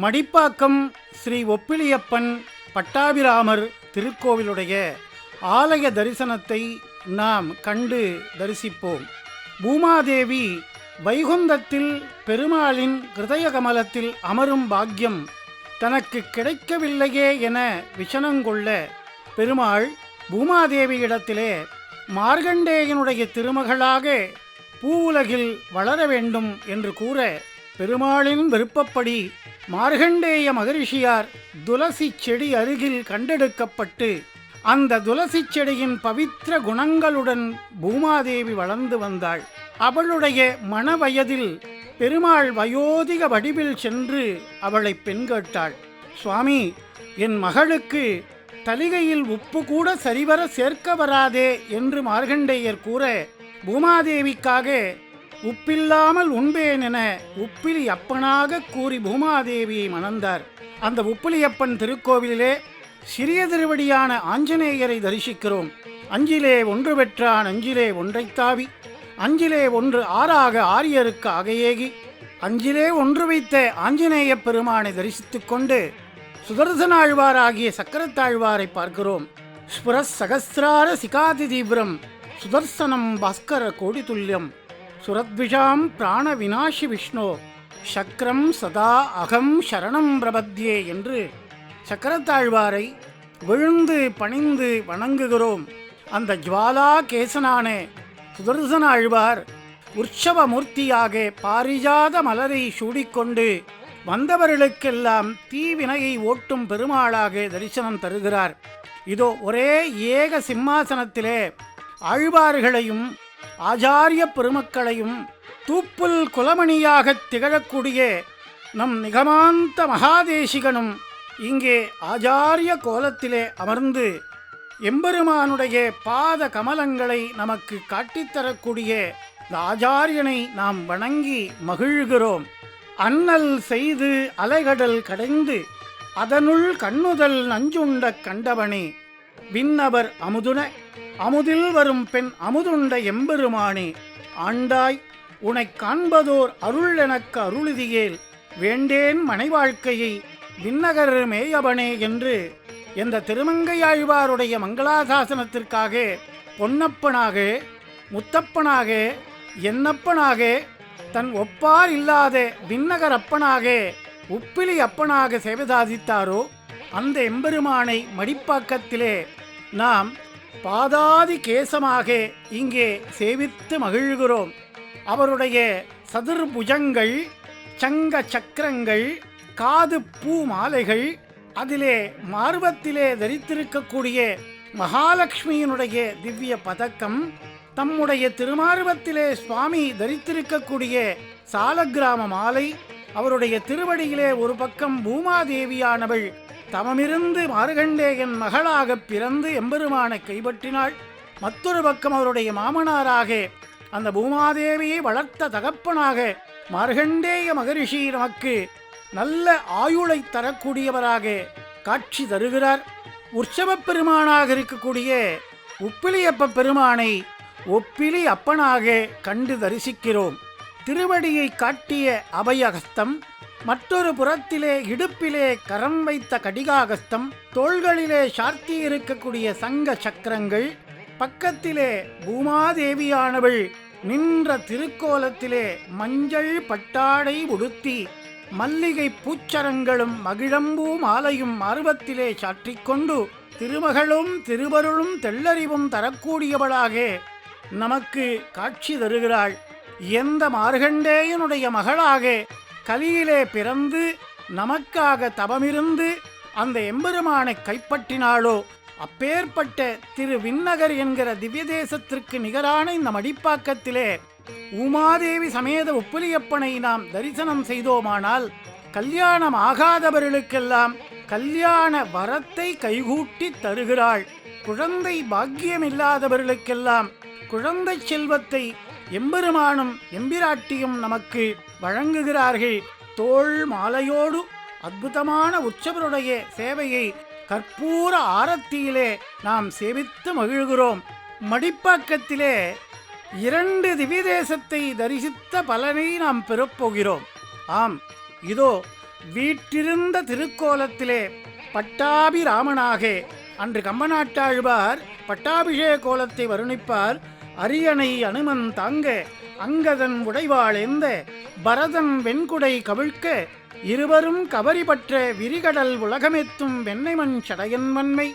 மடிப்பாக்கம் ஸ்ரீ ஒப்பிலியப்பன் பட்டாபிராமர் திருக்கோவிலுடைய ஆலய தரிசனத்தை நாம் கண்டு தரிசிப்போம். பூமாதேவி வைகுந்தத்தில் பெருமாளின் கிருதய கமலத்தில் அமரும் பாக்கியம் தனக்கு கிடைக்கவில்லையே என விஷனங்கொள்ள பெருமாள் பூமாதேவியிடத்திலே மார்கண்டேயனுடைய திருமகளாக பூவுலகில் வளர வேண்டும் என்று கூற பெருமாளின் விருப்பப்படி மார்கண்டேய மகரிஷியார் துளசி செடி அருகில் கண்டெடுக்கப்பட்டு அந்த துளசி செடியின் பவித்திர குணங்களுடன் பூமாதேவி வளர்ந்து வந்தாள். அவளுடைய மணவயதில் பெருமாள் வயோதிக வடிவில் சென்று அவளை பெண் கேட்டாள் சுவாமி என் மகளுக்கு தலிகையில் உப்பு கூட சரிவர சேர்க்க வராதே என்று மார்கண்டேயர் கூற பூமாதேவிக்காக உப்பில்லாமல் உண்பேன் என உப்பிலி அப்பனாக கூறி பூமாதேவியை மணந்தார். அந்த உப்பிலியப்பன் திருக்கோவிலிலே சிறிய திருவடியான ஆஞ்சநேயரை தரிசிக்கிறோம். அஞ்சிலே ஒன்று பெற்றான் அஞ்சிலே ஒன்றைத் தாவி அஞ்சிலே ஒன்று ஆறாக ஆரியருக்கு அகையேகி அஞ்சிலே ஒன்று வைத்த ஆஞ்சநேய பெருமானை தரிசித்துக் கொண்டு சுதர்சனாழ்வாராகிய சக்கரத்தாழ்வாரை பார்க்கிறோம். ஸ்புரஸ் சகசிரார சிகாதி தீவிரம் சுதர்சனம் பாஸ்கர கோடி துல்லியம் சுரத்விஷாம் பிராண விநாசி விஷ்ணோ சக்கரம் சதா அகம் சரணம் பிரபத்யே என்று சக்கரத்தாழ்வாரை விழுந்து பணிந்து வணங்குகிறோம். அந்த ஜுவாலா கேசனான சுதர்சன ஆழ்வார் உற்சவ மூர்த்தியாக பாரிஜாத மலரை சூடிக்கொண்டு வந்தவர்களுக்கெல்லாம் தீவினையை ஓட்டும் பெருமாளாக தரிசனம் தருகிறார். இதோ ஒரே ஏக சிம்மாசனத்திலே ஆழ்வார்களையும் ஆச்சாரிய பெருமக்களையும் தூப்புல் குலமணியாகத் திகழக்கூடிய நம் நிகமாந்த மகாதேசிகனும் இங்கே ஆச்சாரிய கோலத்திலே அமர்ந்து எம்பெருமானுடைய பாத கமலங்களை நமக்கு காட்டித்தரக்கூடிய இந்த ஆச்சாரியனை நாம் வணங்கி மகிழ்கிறோம். அண்ணல் செய்து அலைகடல் கடைந்து அதனுள் கண்ணுதல் நஞ்சுண்ட கண்டவனே. விண்ணவர் அமுதுன அமுதில் வரும் பெண் அமுதுண்ட எம்பெருமானே ஆண்டாய் உனைக் காண்பதோர் அருள் எனக்கு அருளுதியேல் வேண்டேன் மனை வாழ்க்கையை விண்ணகர் மேயபனே என்று என்ற திருமங்கையாழ்வாருடைய மங்களாசாசனத்திற்காக பொன்னப்பனாக முத்தப்பனாக என்னப்பனாக தன் ஒப்பார் இல்லாத விண்ணகர் அப்பனாக உப்பிலி அப்பனாக சேவை சாதித்தாரோ அந்த எம்பெருமானை மடிப்பாக்கத்திலே நாம் பாதாதி கேசமாக இங்கே சேவித்து மகிழ்கிறோம். அவருடைய சதுர்புஜங்கள் சங்க சக்கரங்கள் காது பூ மாலைகள் அதிலே மார்பத்திலே தரித்திருக்கக்கூடிய மகாலட்சுமியினுடைய திவ்ய பதக்கம் தம்முடைய திருமார்பத்திலே சுவாமி தரித்திருக்கக்கூடிய சாலக்கிராம மாலை அவருடைய திருவடியிலே ஒரு பக்கம் பூமாதேவியானவள் தமமிருந்து மார்கண்டேயன் மகளாகப் பிறந்து எம்பெருமானை கைப்பற்றினாள். மற்றொரு பக்கம் அவருடைய மாமனாராக அந்த பூமாதேவியை வளர்த்த தகப்பனாக மார்கண்டேய மகரிஷி நமக்கு நல்ல ஆயுளை தரக்கூடியவராக காட்சி தருகிறார். உற்சவப் பெருமானாக இருக்கக்கூடிய உப்பிலியப்ப பெருமானை ஒப்பிலி அப்பனாக கண்டு தரிசிக்கிறோம். திருவடியை காட்டிய அபயகஸ்தம் மற்றொரு புறத்திலே இடுப்பிலே கரம் வைத்த கடிகாகஸ்தம் தோள்களிலே சார்த்தி இருக்கக்கூடிய சங்க சக்கரங்கள் பக்கத்திலே பூமாதேவியானவள் நின்ற திருக்கோலத்திலே மஞ்சள் பட்டாடை உடுத்தி மல்லிகை பூச்சரங்களும் மகிழம்பூ மாலையும் மார்பத்திலே சாற்றிக்கொண்டு திருமகளும் திருவருளும் தெள்ளறிவும் தரக்கூடியவளாக நமக்கு காட்சி தருகிறாள். எந்த மார்கண்டேயனுடைய மகளாக கலியிலே பிறந்து நமக்காக தவமிருந்து அந்த எம்பெருமானை கைப்பற்றினாளோ? அப்பேற்பட்ட திரு விண்ணகர் என்கிற திவ்ய தேசத்திற்கு நிகரான இந்த மடிப்பாக்கத்திலே உமாதேவி சமேத உப்புலியப்பனை நாம் தரிசனம் செய்தோமானால் கல்யாணம் ஆகாதவர்களுக்கெல்லாம் கல்யாண வரத்தை கைகூட்டி தருகிறாள். குழந்தை பாக்கியம் இல்லாதவர்களுக்கெல்லாம் குழந்தை செல்வத்தை எம்பெருமானும் எம்பிராட்டியும் நமக்கு வழங்குகிறார்கள். தோள் மாலையோடு அற்புதமான உற்சவருடைய சேவையை கற்பூர ஆரத்தியிலே நாம் சேவித்து மகிழ்கிறோம். மடிப்பாக்கத்திலே இரண்டு திவிதேசத்தை தரிசித்த பலனை நாம் பெறப்போகிறோம். ஆம் இதோ வீற்றிருந்த திருக்கோலத்திலே பட்டாபிராமனாக அன்று கம்பநாட்டாழ்வார் பட்டாபிஷேக கோலத்தை வருணிப்பார். அரியணை அனுமன் தாங்க அங்கதன் உடைவாளேந்த பரதன் வெண்குடை கவிழ்க்க இருவரும் கவரி பற்ற விரிகடல் உலகமெத்தும் வெண்ணைமண் சடையன்மன்மை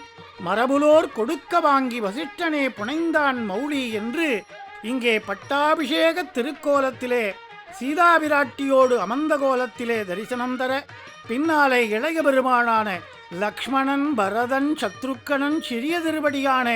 மரபுலோர் கொடுக்க வாங்கி வசிட்டனே புனைந்தான் மௌலி என்று இங்கே பட்டாபிஷேக திருக்கோலத்திலே சீதாபிராட்டியோடு அமர்ந்த கோலத்திலே தரிசனம் தர பின்னாலே இளைய பெருமானான லக்ஷ்மணன் பரதன் சத்ருக்கனன் சிறிய திருவடியான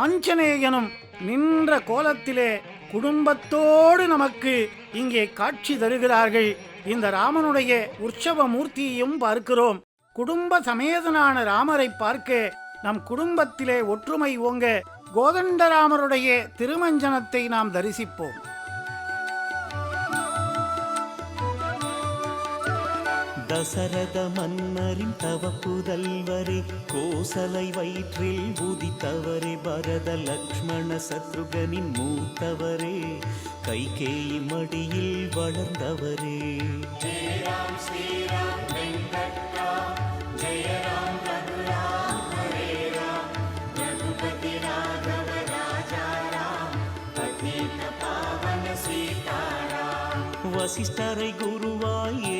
ஆஞ்சநேயனும் நின்ற கோலத்திலே குடும்பத்தோடு நமக்கு இங்கே காட்சி தருகிறார்கள். இந்த ராமனுடைய உற்சவ மூர்த்தியையும் பார்க்கிறோம். குடும்ப சமேதனான ராமரை பார்க்க நம் குடும்பத்திலே ஒற்றுமை ஓங்க கோதண்டராமருடைய திருமஞ்சனத்தை நாம் தரிசிப்போம். தசரத மன்னரின் தவ புதல்வரே கோசலை வயிற்றில் உதித்தவரே பரத லக்ஷ்மண சத்ருகனின் மூத்தவரே கைகேயி மடியில் வளர்ந்தவரே. வசிஷ்டரை குருவாய்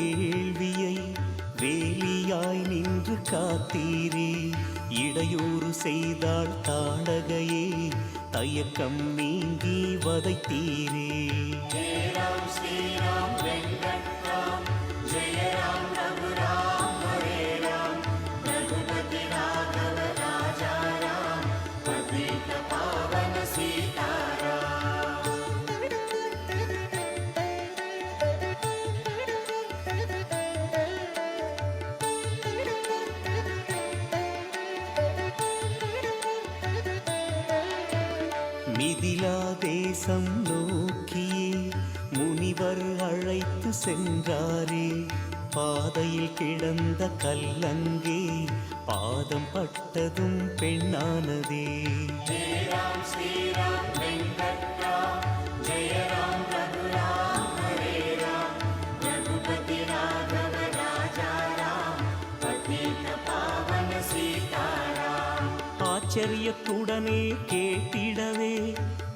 வேலியாய் நின்று காத்தீரே. இடையூறு செய்தால் தாடகையே தயக்கம் நீங்கி வதைத்தீரே. ஸ்ரீராம் மிதிலா தேசம் நோக்கியே முனிவர் அழைத்து சென்றாரே. பாதையில் கிடந்த கல்லங்கே பாதம் பட்டதும் பெண்ணானதே. ஆச்சரியத்துடனே கேட்டிடவே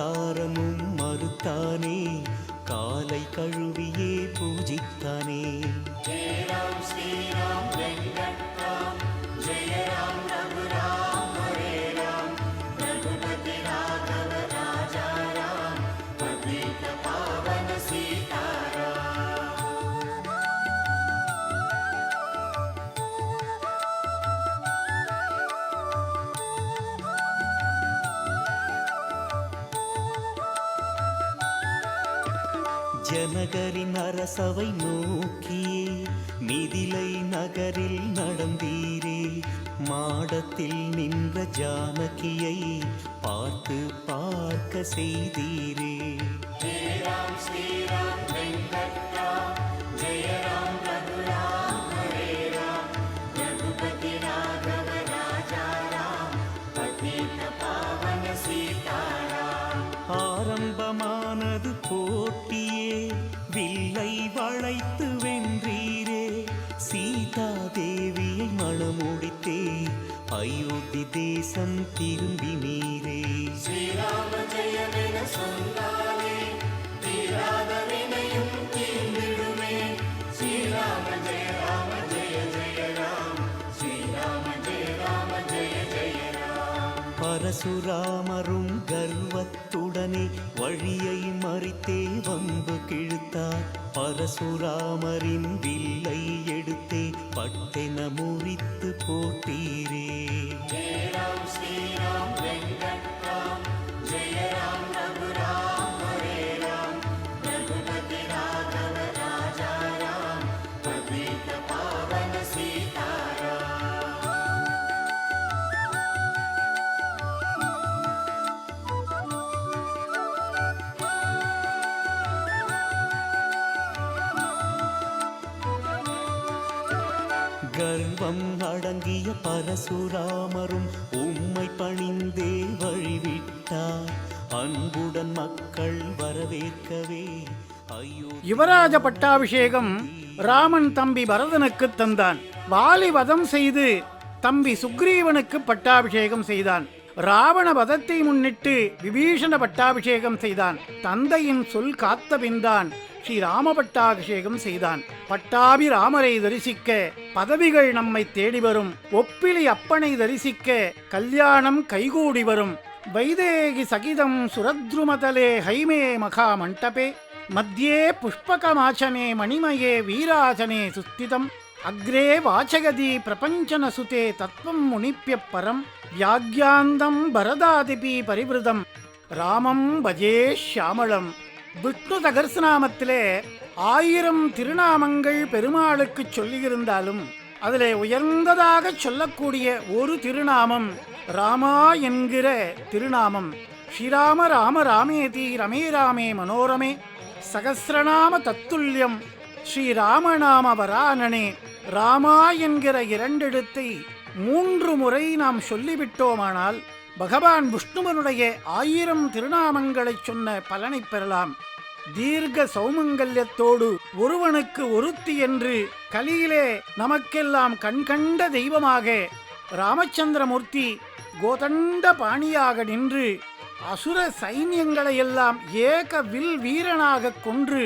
ஓடக்காரனும் மறுத்தானே. காலை கழுவியே பூஜித்தானே. ஜனகரின் அரசவை நோக்கியே மிதிலை நகரில் நடந்தீரே. மாடத்தில் நின்ற ஜானகியை பார்த்து பார்க்க செய்தீரே. ஸ்ரீராம் ஸ்ரீராம் ஆரம்பமானது பரசுராமரும் கர்வத்துடனே வழியை மறித்தே வம்பு கிழுத்தார். பரசுராமரின் வில்லை எடுத்தே பட்டென முறித்து போட்டீரே. ஸ்ரீராம் கர்வம் அடங்கிய பரசுராமரும் உம்மை பணிந்தே வழிவிட்டார். அன்புடன் மக்கள் வரவேற்கவே. ஐயோ யுவராஜ பட்டாபிஷேகம் ராமன் தம்பி பரதனுக்கு தந்தான். வாலி வதம் செய்து தம்பி சுக்ரீவனுக்கு பட்டாபிஷேகம் செய்தான். ராவண வதத்தை முன்னிட்டு விபீஷண பட்டாபிஷேகம் செய்தான். தந்தையின் சொல் காத்த பின்தான் ஸ்ரீ ராம பட்டாபிஷேகம் செய்தான். பட்டாபி ராமரை தரிசிக்க பதவிகள் நம்மை தேடி வரும். ஒப்பிலி அப்பனை தரிசிக்க கல்யாணம் கைகூடி வரும். வைதேகி சகிதம் சுரத்ருமதலே ஹைமே மகா மண்டபே மத்தியே புஷ்பகமாச்சனே மணிமயே வீராசனே சுஸ்திதம் அக்ரே வாச்சகதி பிரபஞ்சன சுதே தத்வம் முனிப்பிய பரம். வியாக்யாந்தம் பரதாதிபி பரிவிருதம். ராமம் பஜே ஷியாமளம். விஷ்ணு சகர்சநாமத்திலே ஆயிரம் திருநாமங்கள் பெருமாளுக்கு சொல்லியிருந்தாலும் அதிலே உயர்ந்ததாக சொல்லக்கூடிய ஒரு திருநாமம் ராமா என்கிற திருநாமம். ஸ்ரீராம ராம ராமேதி ரமே ராமே மனோரமே சகசிரநாம தத்துல்யம் ஸ்ரீராமநாம வராணனே ராமா என்கிற இரண்டெழுத்தை மூன்று முறை நாம் சொல்லிவிட்டோமானால் பகவான் விஷ்ணுவனுடைய ஆயிரம் திருநாமங்களைச் சொன்ன பலனைப் பெறலாம். தீர்க்க சௌமங்கல்யத்தோடு ஒருவனுக்கு ஒருத்தி என்று கலியிலே நமக்கெல்லாம் கண்கண்ட தெய்வமாக ராமச்சந்திரமூர்த்தி கோதண்ட பாணியாக நின்று அசுர சைன்யங்களையெல்லாம் ஏக வில் வீரனாக கொன்று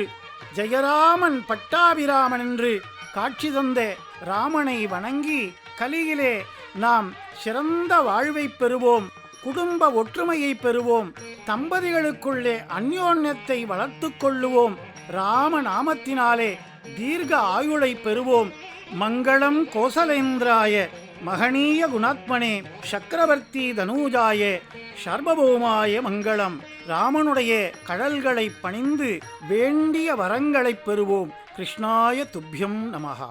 ஜெயராமன் பட்டாபிராமன் என்று காட்சி தந்த ராமனை வணங்கி கலியிலே நாம் சிறந்த வாழ்வைப் பெறுவோம். குடும்ப ஒற்றுமையை பெறுவோம். தம்பதிகளுக்குள்ளே அந்யோன்யத்தை வளர்த்து கொள்ளுவோம். ராம நாமத்தினாலே தீர்க்க ஆயுளை பெறுவோம். மங்களம் கோசலேந்திராய மகனீய குணாத்மனே சக்கரவர்த்தி தனூஜாய சர்வபௌமாய மங்களம். ராமனுடைய கடல்களை பணிந்து வேண்டிய வரங்களைப் பெறுவோம். கிருஷ்ணாய துப்பியம் நமகா